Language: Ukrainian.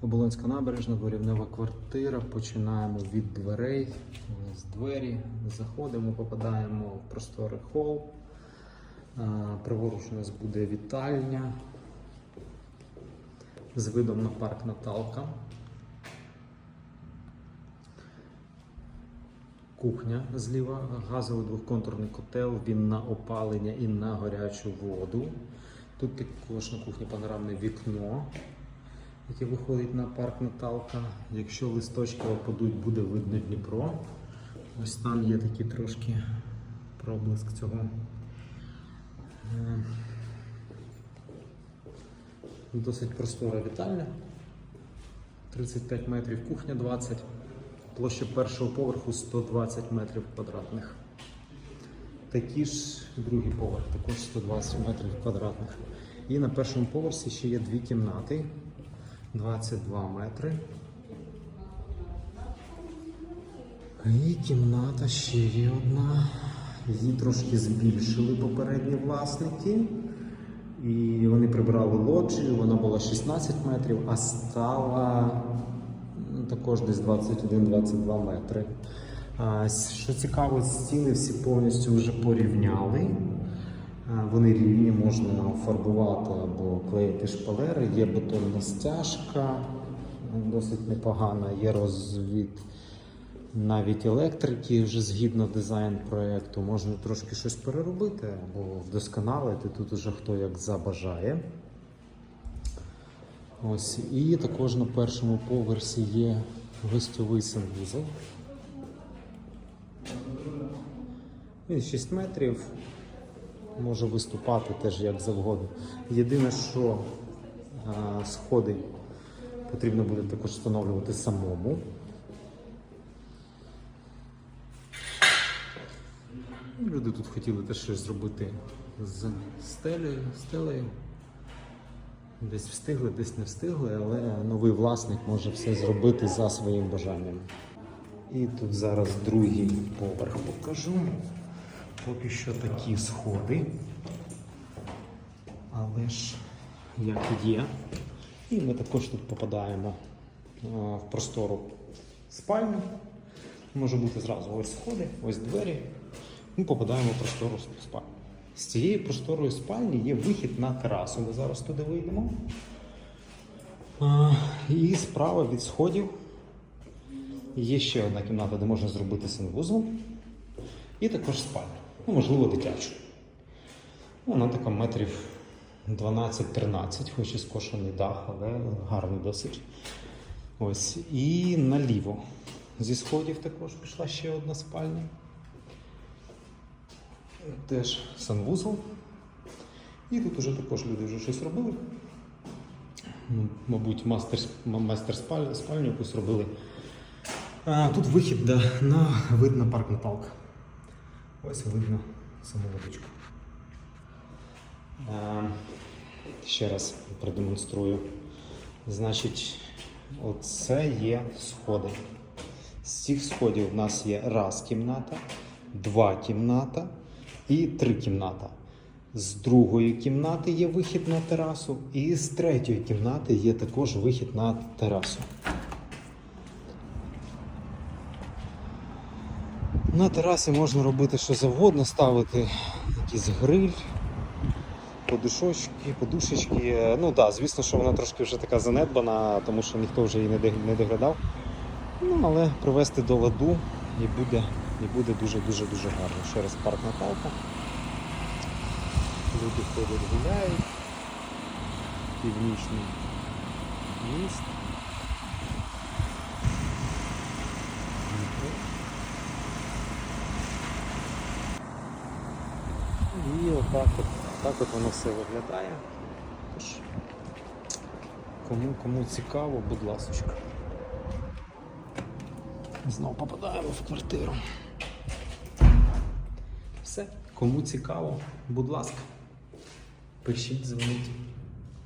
Оболонська набережна, дворівнева квартира. Починаємо від дверей. Ось двері. Заходимо, попадаємо в просторий хол. Праворуч у нас буде вітальня з видом на парк Наталка. Кухня зліва, газовий двохконтурний котел, він на опалення і на гарячу воду. Тут також на кухні панорамне вікно, яке виходить на парк Наталка. Якщо листочки опадуть, буде видно Дніпро. Ось там є такий трошки проблиск цього. Е, Досить простора вітальня. 35 метрів, кухня 20. Площа першого поверху 120 метрів квадратних. Такі ж другий поверх, також 120 метрів квадратних. І на першому поверсі ще є дві кімнати 22 метри. І кімната ще є одна. Її трошки збільшили попередні власники. І вони прибрали лоджію, вона була 16 метрів, а стала ну, також десь 21-22 метри. Що цікаво, стіни всі повністю вже порівняли. А, Вони рівні, можна фарбувати або клеїти шпалери. Є бетонна стяжка, досить непогана, є розвід навіть електрики, вже згідно дизайн проєкту, можна трошки щось переробити або вдосконалити. Тут уже хто як забажає. Ось, і також на першому поверсі є гостьовий санвузол. Він 6 метрів, може виступати теж як завгодно. Єдине, що а, сходи потрібно буде також встановлювати самому. Люди тут хотіли теж щось зробити з стелею, стелею. Десь встигли, десь не встигли, але новий власник може все зробити за своїм бажанням. І тут зараз другий поверх покажу. Поки що такі сходи. Але ж як є. І ми також тут попадаємо в простору спальню. Може бути зразу ось сходи, ось двері. Ми попадаємо в простору спальню. З цієї просторої спальні є вихід на терасу. Ми зараз туди вийдемо. І справа від сходів є ще одна кімната, де можна зробити санвузол. І також спальня. Ну, можливо, дитячу. Вона така метрів 12-13, хоч і скошений дах, але гарний досить. Ось. І наліво. Зі сходів також пішла ще одна спальня. Теж санвузол. І тут уже також люди вже щось робили. Ну, Мабуть, мастер, майстер спаль, спальню якусь робили. А, тут вихід да, на вид на парк Наталка. Ось видно саму водичку. Ще раз продемонструю. Значить, оце є сходи. З цих сходів у нас є раз кімната, два кімната і три кімната. З другої кімнати є вихід на терасу, і з третьої кімнати є також вихід на терасу. На терасі можна робити що завгодно, ставити якийсь гриль, подушочки, подушечки. Ну так, звісно, що вона трошки вже така занедбана, тому що ніхто вже її не доглядав. Ну, але привести до ладу і буде, і буде дуже-дуже дуже гарно. Ще раз парк Наталка. Люди ходять, гуляють. Північний міст. Дніпро. І отак от, так от воно все виглядає. Тож, кому, кому цікаво, будь ласочка. Знову попадаємо в квартиру. Все, кому цікаво, будь ласка, пишіть, дзвоніть.